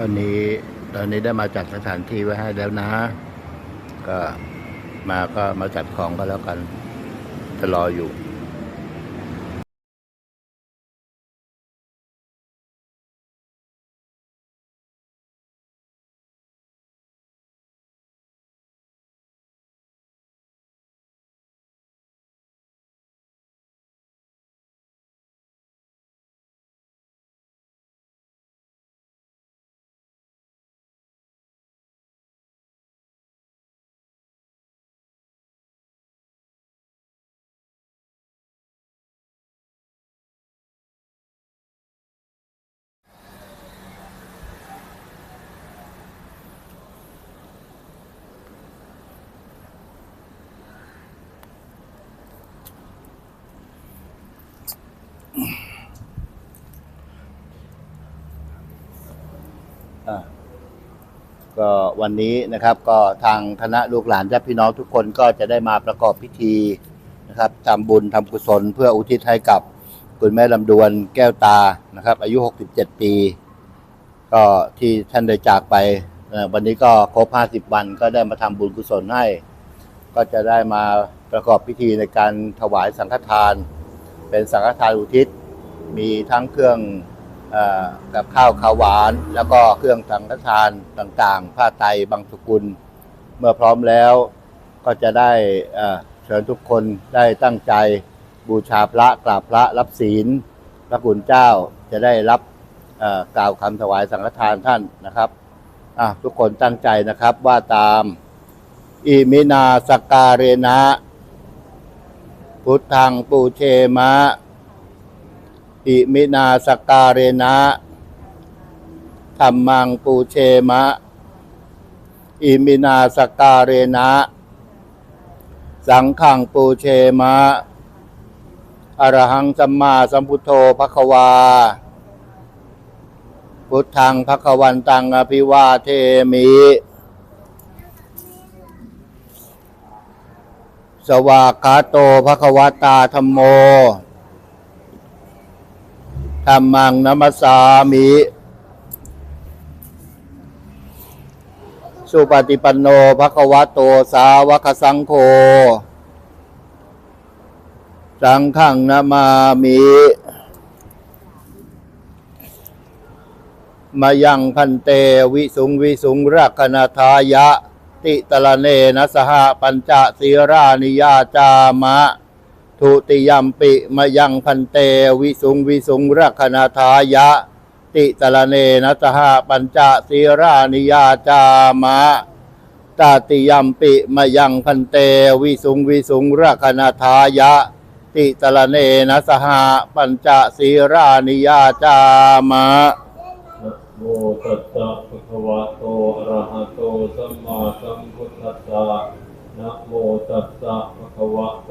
ตอนนี้ตอนนี้ได้มาจัดสถานที่ไว้ให้แล้วนะ ก็มาก็มาจัดของก็แล้วกันจะรออยู่ ก็วันนี้นะครับก็ทางคณะลูกหลานญาติพี่น้องทุกคนก็จะได้มาประกอบพิธีนะครับทำบุญทำกุศล เพื่ออุทิศให้กับคุณแม่ลำดวนแก้วตานะครับ อายุ 67 ปี ก็ที่ท่านได้จากไปวันนี้ก็ครบ 50 วันก็ได้มาทำบุญกุศลให้ ก็จะได้มาประกอบพิธีในการถวายสังฆทาน เป็นสังฆทานอุทิศมีทั้งเครื่อง กับข้าวขาวหวาน แล้วก็เครื่องสังฆทานต่างๆ ผ้าไตรบางสกุล เมื่อพร้อมแล้วก็จะได้เชิญทุกคนได้ตั้งใจบูชาพระกราบพระรับศีล พระคุณเจ้าจะได้รับกล่าวคำถวายสังฆทานท่านนะครับทุกคนตั้งใจนะครับว่าตาม อิมินาสกการเรนะ พุทธังปูเชมะ อิมินาสการเรนะธรรมังปูเชมะ อิมินาสการเรนะ สังขังปูเชมะ อรหังสัมมาสัมพุทโธภควา พุทธังภควันตังอภิวาเทมิ สวากาโตภควตาธรรมโม ธรรมังนัมสสามิ สุปฏิปันโนภควะโตสาวกสังโฆ สังฆังนามามิมายังพันเตวิสุงวิสุงรักนาทายะ ติตละเนนะสหปัญจศีรานิยาจามะ ทุติยมปิมยังพันเตวิสุงวิสุงรักนาทายะ ติตละเนนะสหปัญจศีรานิยาจามะตาติยมปิมยังพันเตวิสุงวิสุงรักนาทายะ ติตละเนนะสหปัญจศีรานิยาจามะนะโมตัสสะภะคะวะโตอะระหะโตสัมมาสัมพุทธัสสะนะโมตัสสะภะคะวะโต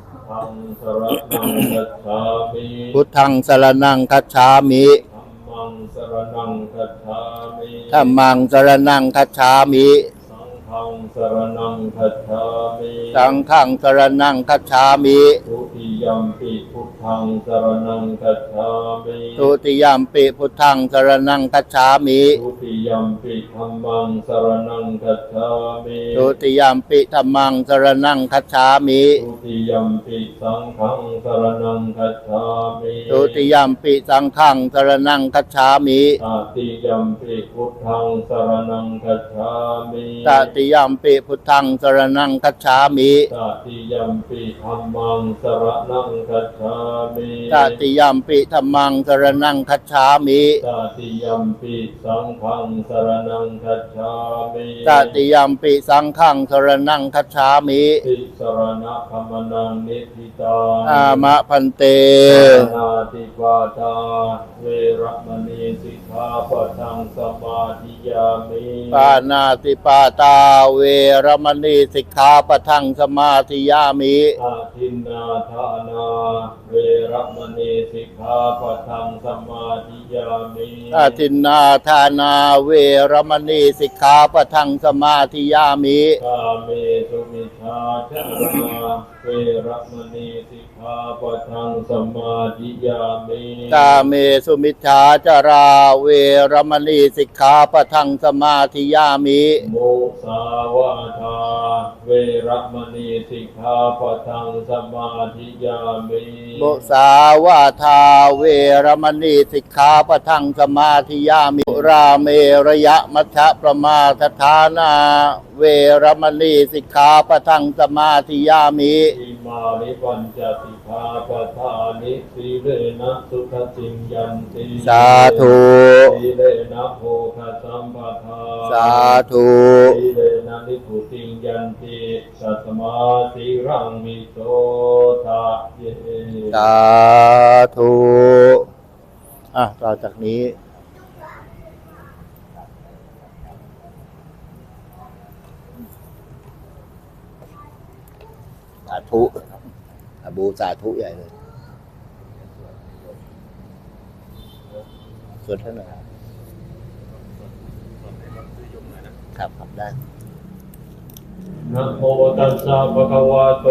พุทธังสรณังคัจฉามิธัมมังสรณังคัจฉามิธัมมังสรณังคัจฉามิสังฆังสรณังคัจฉามิสังฆังสรณังคัจฉามิทุติยมปิพุท ธังสรณังคัจฉามิทุติยมปิพุทธังสรณังคัจฉามิทุติยมปิธัมมังสรณังคัจฉามิทุติยมปิธัมมังสรณังคัจฉามิทุติยมปิสังฆังสรณังคัจฉามิทุติยมปิสังฆังสรณังคัจฉามิตติยมปิพุทธังสรณังคัจฉามิตติยมปิพุทธังสรณังคัจฉามิตติยมปิธัมมังสรณังคัจฉามิตติยมปิธรรมังสรนังคัจฉามิตติยัมปิสังฆังสรนังคัจฉามิตติยมปิสังฆังสรนังคัจฉามิติสรณะขมนังนิธิตาอามะพันเตนาติปาตาเวระมณีสิกขาปะทังสมาธิยามิปานาติปาตาเวรมณีสิกขาปะทังสมาธิยามิอาทินนาทานาเวระมณีสิกขาปะทังสมาธิยามิอาทินนาทานาเวรมณีสิกขาปะทังสมาธิยามิ กาเมสุมิชาจาราเวระมณีสิกขาปะทังสมาธิยามิกาเมสุมิชฌาจาราเวรมณีสิกขาปะทังสมาธิยามิโมสาวาทาเวระมณีสิกขาปะทังสมาธิยามิโมสาวาทาเวรมณีสิกขาปะทังสมาธิยามิ ราเมระยะมัชฌะประมาทฐานาเวรมณีสิกขาปะทังสมาธิยามิอิมานิปัญจสิกขาปะทานิสีเลนะสุขสิงยันติสาธุสีเลนะโภคสัมปทาสาธุสีเลนะนิพุติงยันติสัตมาสีรังมิโสทะเยสาธุอะต่อจากนี้าธุบูสาธุใหญ่เลยสวดให้หน่อยครับครับได้นะโมตัสสะภะคะวะโต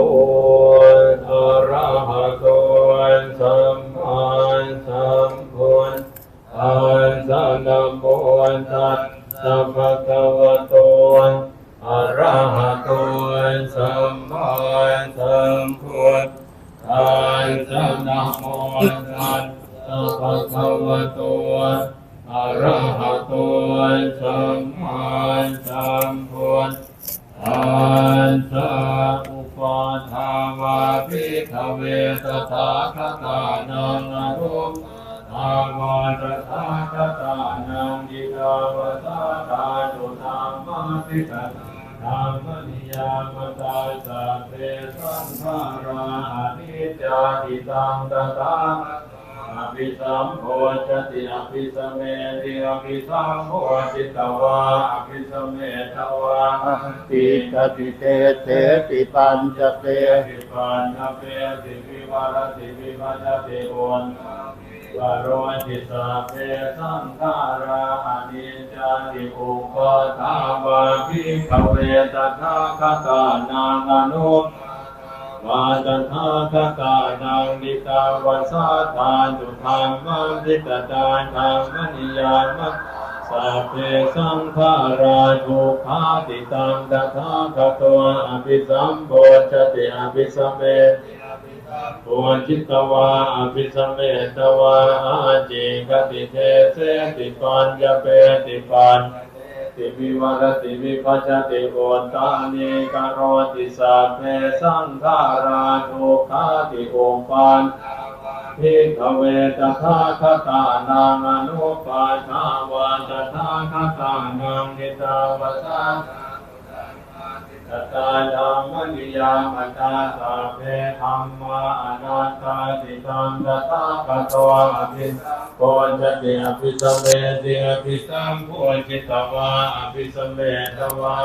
อะระหะโตสัมมาสัมพุทธัสสะนะโมตัสสะภะคะวะโต อะระหะโตสัมมาสัมพุทธัสสะนะโมตัสสะภะคะวะโตอะระหะโตสัมมาสัมพุทธัสสะอุปาทาวาปิขเวสตถาค จาทิตังตถาอภิสัมโพชติอภิสเมติอภิสัมโพชิตวาอภิสเมตวาติตติเตเตติปัญจเตติปันนเปติวิวารติวิวัจติโอนวโรจิตาเปสังขาราอนิจจาติอุปาทาวาภิกขเวตถาคตานังอนุ วาจันทาคตานังนิตาวาสาทานุธรรมังทิตตาธรรมนิยามะสัพเพสังขาราทุกขาติตังตถาคตวะอภิสัมโพชติอภิสัมเมปวจิตตวาอภิสัมเมตวาอาจิกติเทเสติปัญญเปติปัญ ติวิวรติวิปัจติโอนตานิกโรติสัพเพสังฆาราทุกขาติโอปันพิกเวตถาคตานังอนุปัฏฐาวาตถาคตานังนิตาวสา ตตาธรรมนิยามตาสัพเพธรรมาอนัตตาติตังตถาคตวะอภิโพชติอภิสมเมติอภิสัมโพชิตวะอภิสเมตวะ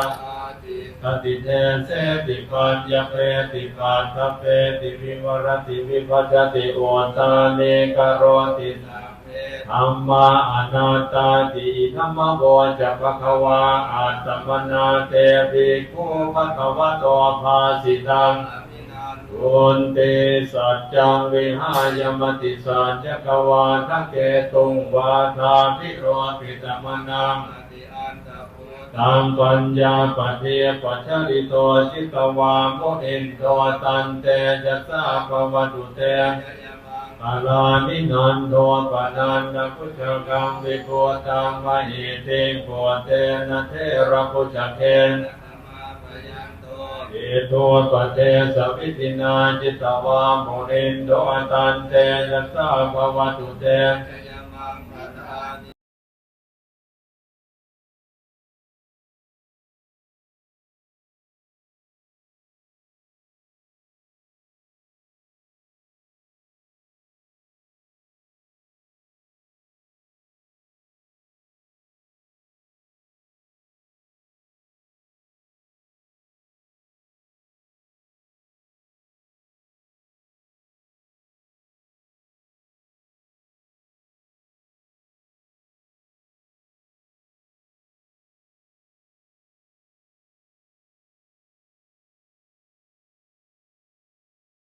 ตติเทเสติปัญญาเปติปัตถเปติวิวรติวิปัจจติโอตาเนกโรติสั ธรรมาอนัตาติธรรมโวจะภคะวาอัตมนาเตปิกุภะคะวะโตภาสิตังกุณเตสัจจังวิหายมติสัจจกวาทะเกตุงวาทาพิโรปิตมนังตังปัญญาปเทปัจจริโตจิตวาโมเอนโตตันเตจะสาภวตุเต ปาลานินันโทปนันนพุทธกังวิโกตังมหิติโกเตนะเทระพุทธเคนเออิโตปเทสวิตินาจิตตวามุนินโดตันเตยัสสะภวตุเต